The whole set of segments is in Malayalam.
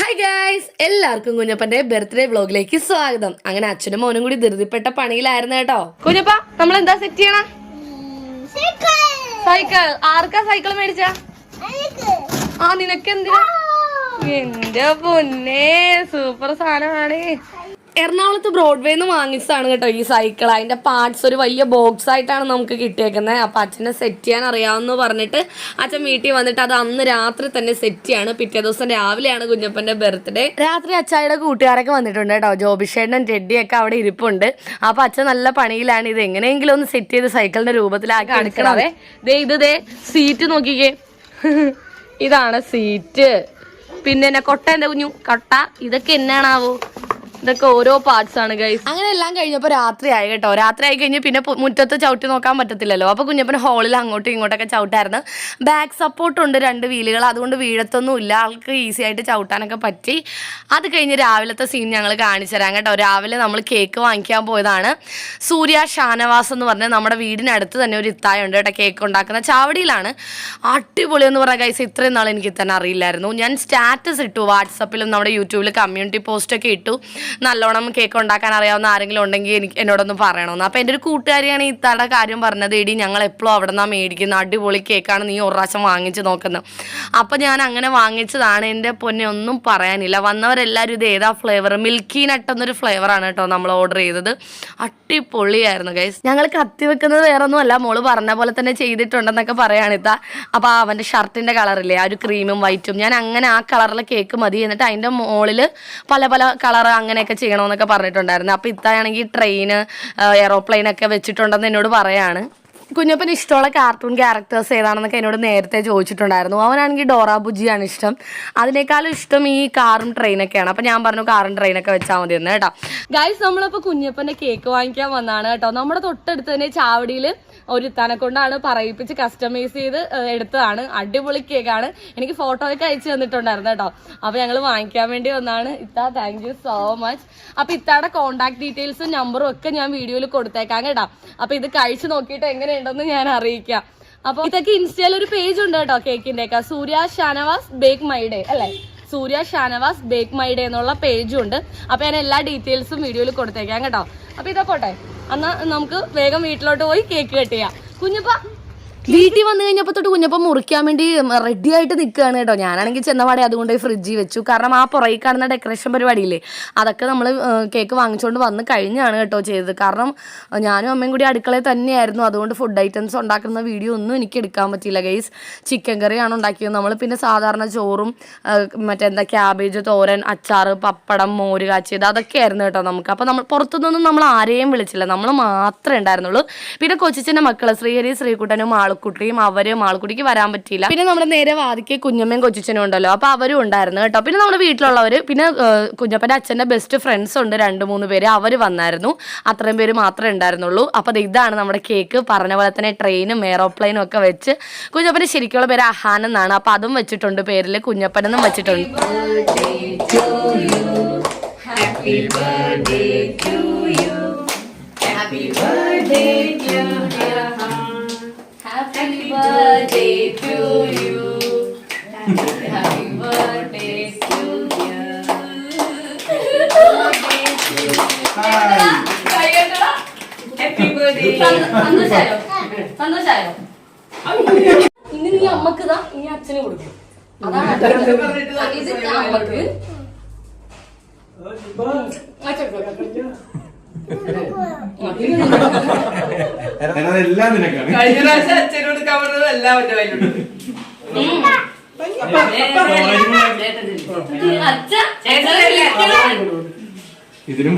ഹായ് ഗായ്സ് എല്ലാവർക്കും കുഞ്ഞപ്പന്റെ ബർത്ത്ഡേ വ്ലോഗിലേക്ക് സ്വാഗതം. അങ്ങനെ അച്ഛനും മോനും കൂടി ധൃതിപ്പെട്ട പണിയിലായിരുന്നു കേട്ടോ. കുഞ്ഞപ്പ നമ്മൾ എന്താ സെറ്റ് ചെയ്യണം? സൈക്കിൾ ആർക്കാ സൈക്കിൾ മേടിച്ച? ആ നിനക്ക് എന്തിനാ എന്റെ പൊന്നേ സൂപ്പർ സാധനമാണ്. എറണാകുളത്ത് ബ്രോഡ്വേ നിന്ന് വാങ്ങിച്ചതാണ് കേട്ടോ ഈ സൈക്കിൾ അതിന്റെ പാർട്സ് ഒരു വലിയ ബോക്സ് ആയിട്ടാണ് നമുക്ക് കിട്ടിയേക്കുന്നത് അപ്പൊ അച്ഛനെ സെറ്റ് ചെയ്യാൻ അറിയാമെന്ന് പറഞ്ഞിട്ട് അച്ഛൻ വീട്ടിൽ വന്നിട്ട് അത് അന്ന് രാത്രി തന്നെ സെറ്റ് ചെയ്യാണ്. പിറ്റേ ദിവസം രാവിലെയാണ് കുഞ്ഞപ്പന്റെ ബർത്ത്ഡേ രാത്രി അച്ചായുടെ കൂട്ടുകാരൊക്കെ വന്നിട്ടുണ്ട് കേട്ടോ. ജോബിഷേടനും ടെഡിയൊക്കെ അവിടെ ഇരിപ്പുണ്ട്. അപ്പൊ അച്ഛൻ നല്ല പണിയിലാണ്. ഇത് എങ്ങനെയെങ്കിലും ഒന്ന് സെറ്റ് ചെയ്ത് സൈക്കിളിന്റെ രൂപത്തിലാക്കി എടുക്കണവേ. ദേ ഇത് ദേ സീറ്റ് നോക്കിക്കേ. ഇതാണ് സീറ്റ് പിന്നെ എന്നെ കൊട്ട എന്റെ കുഞ്ഞു. കൊട്ട ഇതൊക്കെ എന്നാണാവോ? ഇതൊക്കെ ഓരോ പാർട്സ് ആണ് ഗൈസ് അങ്ങനെ എല്ലാം കഴിഞ്ഞപ്പോൾ രാത്രിയായി കേട്ടോ. രാത്രി ആയി കഴിഞ്ഞ് പിന്നെ മുറ്റത്ത് ചവിട്ടി നോക്കാൻ പറ്റത്തില്ലല്ലോ. അപ്പോൾ കുഞ്ഞപ്പൻ ഹോളിൽ അങ്ങോട്ടും ഇങ്ങോട്ടൊക്കെ ചവിട്ടായിരുന്നു. ബാക്ക് സപ്പോർട്ട് ഉണ്ട് രണ്ട് വീലുകൾ. അതുകൊണ്ട് വീഴത്തൊന്നും ഇല്ല. ആൾക്ക് ഈസി ആയിട്ട് ചവിട്ടാനൊക്കെ പറ്റി. അത് കഴിഞ്ഞ് രാവിലത്തെ സീൻ ഞങ്ങൾ കാണിച്ചു തരാം കേട്ടോ. രാവിലെ നമ്മൾ കേക്ക് വാങ്ങിക്കാൻ പോയതാണ്. സൂര്യ ഷാനവാസ് എന്ന് പറഞ്ഞ നമ്മുടെ വീടിനടുത്ത് തന്നെ ഒരു ഇത്തായ ഉണ്ട് കേട്ടോ കേക്ക് ഉണ്ടാക്കുന്ന ചാവടിയിലാണ്. അടിപൊളി എന്ന് പറഞ്ഞ ഗൈസ് ഇത്രയും നാൾ എനിക്ക് തന്നെ അറിയില്ലായിരുന്നു. ഞാൻ സ്റ്റാറ്റസ് ഇട്ടു. വാട്സപ്പിലും നമ്മുടെ യൂട്യൂബിൽ കമ്മ്യൂണിറ്റി പോസ്റ്റൊക്കെ ഇട്ടു. നല്ലോണം കേക്ക് ഉണ്ടാക്കാൻ അറിയാവുന്ന ആരെങ്കിലും ഉണ്ടെങ്കിൽ എനിക്ക് എന്നോടൊന്ന് പറയണമെന്ന് അപ്പോൾ എന്റെ ഒരു കൂട്ടുകാരിയാണ് ഇത്താടെ കാര്യം പറഞ്ഞത് ഇടി ഞങ്ങൾ എപ്പോഴും അവിടെ നിന്നാണ് മേടിക്കുന്നത് അടിപൊളി കേക്കാണ് നീ ഒരു പ്രാവശ്യം വാങ്ങിച്ച് നോക്കുന്നത് അപ്പോൾ ഞാൻ അങ്ങനെ വാങ്ങിച്ചതാണ്. എന്റെ പൊന്നെ ഒന്നും പറയാനില്ല. വന്നവരെല്ലാവരും ഇത് ഏതാ ഫ്ലേവർ മിൽക്കി നട്ട് എന്നൊരു ഫ്ലേവറാണ് കേട്ടോ നമ്മൾ ഓർഡർ ചെയ്തത്. അടിപൊളിയായിരുന്നു ഗൈസ് ഞങ്ങൾ കത്തി വെക്കുന്നത് വേറെ ഒന്നുമല്ല മോൾ പറഞ്ഞ പോലെ തന്നെ ചെയ്തിട്ടുണ്ടെന്നൊക്കെ പറയാണ് ഇത്ത. അപ്പോൾ അവന്റെ ഷർട്ടിന്റെ കളറില്ലേ ആ ഒരു ക്രീമും വൈറ്റും ഞാൻ അങ്ങനെ ആ കളറിലെ കേക്ക് മതി. എന്നിട്ട് അതിന്റെ മുകളിൽ പല പല കളർ അങ്ങനെയൊക്കെ ചെയ്യണമെന്നൊക്കെ പറഞ്ഞിട്ടുണ്ടായിരുന്നു. അപ്പോൾ ഇത്താണെങ്കിൽ ട്രെയിൻ എയറോപ്ലെയിൻ ഒക്കെ വെച്ചിട്ടുണ്ടെന്ന് എന്നോട് പറയാണ്. കുഞ്ഞപ്പന് ഇഷ്ടമുള്ള കാർട്ടൂൺ ക്യാരക്ടേഴ്സ് ഏതാണെന്നൊക്കെ എന്നോട് നേരത്തെ ചോദിച്ചിട്ടുണ്ടായിരുന്നു. അവനാണെങ്കിൽ ഡോറ ബുജിയാണ് ഇഷ്ടം. അതിനേക്കാളും ഇഷ്ടം ഈ കാറും ട്രെയിനൊക്കെയാണ് അപ്പം ഞാൻ പറഞ്ഞു കാറും ട്രെയിനൊക്കെ വെച്ചാൽ മതി എന്ന് കേട്ടോ. ഗൈസ് നമ്മളിപ്പോൾ കുഞ്ഞപ്പന്റെ കേക്ക് വാങ്ങിക്കാൻ വന്നതാണ് കേട്ടോ. നമ്മുടെ തൊട്ടടുത്ത് തന്നെ ചാവടിയിൽ ഒരു കൊണ്ടാണ് പറയിപ്പിച്ച് കസ്റ്റമൈസ് ചെയ്ത് എടുത്തതാണ്. അടിപൊളി കേക്കാണ് എനിക്ക് ഫോട്ടോ ഒക്കെ അയച്ചു തന്നിട്ടുണ്ടായിരുന്നു കേട്ടോ. അപ്പൊ ഞങ്ങൾ വാങ്ങിക്കാൻ വേണ്ടി വന്നാണ്. ഇത്ത താങ്ക് യു സോ മച്ച് അപ്പൊ ഇത്താടെ കോണ്ടാക്ട് ഡീറ്റെയിൽസും നമ്പറും ഒക്കെ ഞാൻ വീഡിയോയിൽ കൊടുത്തേക്കാം കേട്ടോ. അപ്പൊ ഇത് കഴിച്ചു നോക്കിയിട്ട് എങ്ങനെയുണ്ടെന്ന് ഞാൻ അറിയിക്കാം. അപ്പൊ ഇതൊക്കെ ഇൻസ്റ്റയിൽ ഒരു പേജ് ഉണ്ട് കേട്ടോ കേക്കിന്റെ ഒക്കെ. Surya Shanavas bake my day അല്ലേ? Surya Shanavas bake my day എന്നുള്ള പേജും ഉണ്ട്. അപ്പൊ ഞാൻ എല്ലാ ഡീറ്റെയിൽസും വീഡിയോയിൽ കൊടുത്തേക്കാം കേട്ടോ. അപ്പൊ ഇതാ പോട്ടെ. എന്നാ നമുക്ക് വേഗം വീട്ടിലോട്ട് പോയി കേക്ക് കട്ട് ചെയ്യാം. കുഞ്ഞപ്പ വീട്ടിൽ വന്നു കഴിഞ്ഞപ്പോ തൊട്ട് കുഞ്ഞപ്പം മുറിക്കാൻ വേണ്ടി റെഡി ആയിട്ട് നിൽക്കുകയാണ് കേട്ടോ. ഞാനാണെങ്കിൽ ചെന്നപാടെ അതുകൊണ്ട് ഫ്രിഡ്ജിൽ വെച്ചു. കാരണം ആ പുറകിൽ കാണുന്ന ഡെക്കറേഷൻ പരിപാടിയില്ലേ അതൊക്കെ നമ്മൾ കേക്ക് വാങ്ങിച്ചുകൊണ്ട് വന്ന് കഴിഞ്ഞാണ് കേട്ടോ ചെയ്തത്. കാരണം ഞാനും അമ്മയും കൂടി അടുക്കളയിൽ തന്നെയായിരുന്നു. അതുകൊണ്ട് ഫുഡ് ഐറ്റംസ് ഉണ്ടാക്കുന്ന വീഡിയോ ഒന്നും എനിക്ക് എടുക്കാൻ പറ്റിയില്ല ഗൈസ് ചിക്കൻ കറിയാണ് ഉണ്ടാക്കിയത്. നമ്മൾ പിന്നെ സാധാരണ ചോറും മറ്റെന്താ ക്യാബേജ് തോരൻ അച്ചാർ പപ്പടം മോര് കാച്ചിയത് അതൊക്കെയായിരുന്നു കേട്ടോ നമുക്ക്. അപ്പോൾ നമ്മൾ പുറത്തുനിന്നൊന്നും നമ്മൾ ആരെയും വിളിച്ചില്ല. നമ്മൾ മാത്രമേ ഉണ്ടായിരുന്നുള്ളൂ. പിന്നെ കൊച്ചിച്ചന്റെ മക്കൾ ശ്രീഹരി ശ്രീകുട്ടനും മാളുക്കുട്ടിയും അവരും ആൾക്കുട്ടിക്ക് വരാൻ പറ്റിയില്ല. പിന്നെ നമ്മുടെ നേരെ വാദിക്ക് കുഞ്ഞമ്മയും കൊച്ചിച്ചനും ഉണ്ടല്ലോ. അപ്പോൾ അവരും ഉണ്ടായിരുന്നു കേട്ടോ. പിന്നെ നമ്മുടെ വീട്ടിലുള്ളവര് പിന്നെ കുഞ്ഞപ്പന്റെ അച്ഛന്റെ ബെസ്റ്റ് ഫ്രണ്ട്സ് ഉണ്ട് രണ്ട് മൂന്ന് പേര്. അവർ വന്നായിരുന്നു. അത്രയും പേര് മാത്രമേ ഉണ്ടായിരുന്നുള്ളൂ. അപ്പോൾ ഇതാണ് നമ്മുടെ കേക്ക് പറഞ്ഞ പോലെ തന്നെ ട്രെയിനും എയറോപ്ലെയിനും ഒക്കെ വെച്ച് കുഞ്ഞപ്പന്റെ ശരിക്കുള്ള പേര് അഹാൻ എന്നാണ്. അപ്പോൾ അതും വെച്ചിട്ടുണ്ട് പേരിൽ കുഞ്ഞപ്പനെന്നും വെച്ചിട്ടുണ്ട്. സന്തോഷായോ സന്തോഷായോ ഇനി നീ അമ്മയ്ക്ക് ഇതാ ഇനി അച്ഛന് കൊടുക്കും അതാണ് ഇത് അമ്മയ്ക്ക് എല്ലാം നിനക്കാണ് കഴിഞ്ഞ പ്രാവശ്യം അച്ഛനോട് കവറുന്നത് എല്ലാം കയ്യിലുണ്ട്.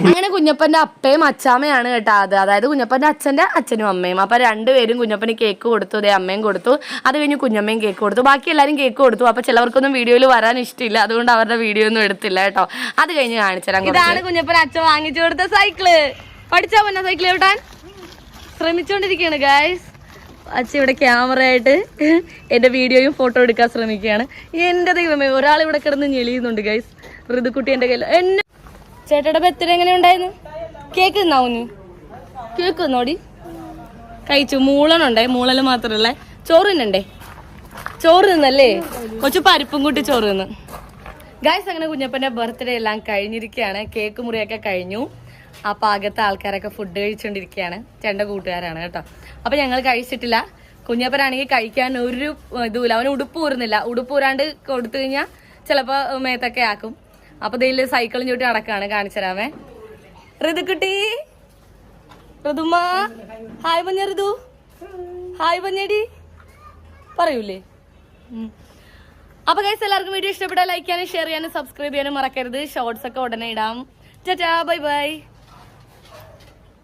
അങ്ങനെ കുഞ്ഞപ്പന്റെ അപ്പയും അച്ചാമ്മയാണ് കേട്ടോ അത്. അതായത് കുഞ്ഞപ്പന്റെ അച്ഛന്റെ അച്ഛനും അമ്മയും. അപ്പൊ രണ്ടുപേരും കുഞ്ഞപ്പന് കേക്ക് കൊടുത്തു അതേ അമ്മയും കൊടുത്തു. അത് കഴിഞ്ഞ് കുഞ്ഞമ്മയും കേക്ക് കൊടുത്തു. ബാക്കി എല്ലാവരും കേക്ക് കൊടുത്തു. അപ്പൊ ചിലവർക്കൊന്നും വീഡിയോയിൽ വരാൻ ഇഷ്ടമില്ല അതുകൊണ്ട് അവരുടെ വീഡിയോ ഒന്നും എടുത്തില്ല കേട്ടോ. അത് കഴിഞ്ഞ് കാണിച്ചുതരാം ഇതാണ് കുഞ്ഞപ്പൻ അച്ഛൻ വാങ്ങിച്ചു കൊടുത്ത സൈക്കിൾ. പഠിച്ചാ പിന്നെ സൈക്കിൾ എവിടാൻ? ശ്രമിച്ചുകൊണ്ടിരിക്കുകയാണ് ഗായ്സ് അച്ഛൻ ഇവിടെ ക്യാമറ ആയിട്ട് എന്റെ വീഡിയോയും ഫോട്ടോ എടുക്കാൻ ശ്രമിക്കുകയാണ്. എന്റെ ദൈവമേ ഒരാൾ ഇവിടെ കിടന്ന് ഞെളിയുന്നുണ്ട് ഗൈസ് ഋതുക്കുട്ടി എന്റെ കയ്യിൽ എന്നെ ചേട്ടയുടെ ബർത്ത്ഡേ എങ്ങനെ ഉണ്ടായിരുന്നു? കേക്ക് തിന്നാവൂ നീ? കേക്ക് കഴിച്ചു. മൂളണുണ്ടേ മൂളൽ മാത്രല്ലേ ചോറ് തിന്നണ്ടേ? ചോറ് തിന്നല്ലേ? കൊച്ചു പരിപ്പും കൂട്ടി ചോറ് തിന്ന്. ഗൈസ് അങ്ങനെ കുഞ്ഞപ്പന്റെ ബർത്ത്ഡേ എല്ലാം കഴിഞ്ഞിരിക്കുകയാണ്. കേക്ക് മുറിയൊക്കെ കഴിഞ്ഞു. അപ്പൊ പാകത്തെ ആൾക്കാരൊക്കെ ഫുഡ് കഴിച്ചുകൊണ്ടിരിക്കുകയാണ് ചേട്ടന്റെ കൂട്ടുകാരാണ് കേട്ടോ. അപ്പം ഞങ്ങൾ കഴിച്ചിട്ടില്ല. കുഞ്ഞപ്പനാണെങ്കിൽ കഴിക്കാൻ ഒരു ഇതുമില്ല. അവന് ഉടുപ്പ് ഊരുന്നില്ല ഉടുപ്പ് ഊരാണ്ട് കൊടുത്തു കഴിഞ്ഞാൽ ചിലപ്പോൾ മേത്തൊക്കെ ആക്കും. അപ്പം ഇതിൽ സൈക്കിളും ചൂട്ടി അടക്കാണ് കാണിച്ചുതരാമേ ഋതുക്കുട്ടി. ഋതുമ്മ. ഹായ് പഞ്ഞ ഋതു. ഹായ് പഞ്ഞടി പറയൂലേ. അപ്പൊ ഗൈസ് എല്ലാവർക്കും വീഡിയോ ഇഷ്ടപ്പെട്ടാൽ ലൈക്ക് ചെയ്യാനും ഷെയർ ചെയ്യാനും സബ്സ്ക്രൈബ് ചെയ്യാനും മറക്കരുത്. ഷോർട്സ് ഒക്കെ ഉടനെ ഇടാം. Tata bye bye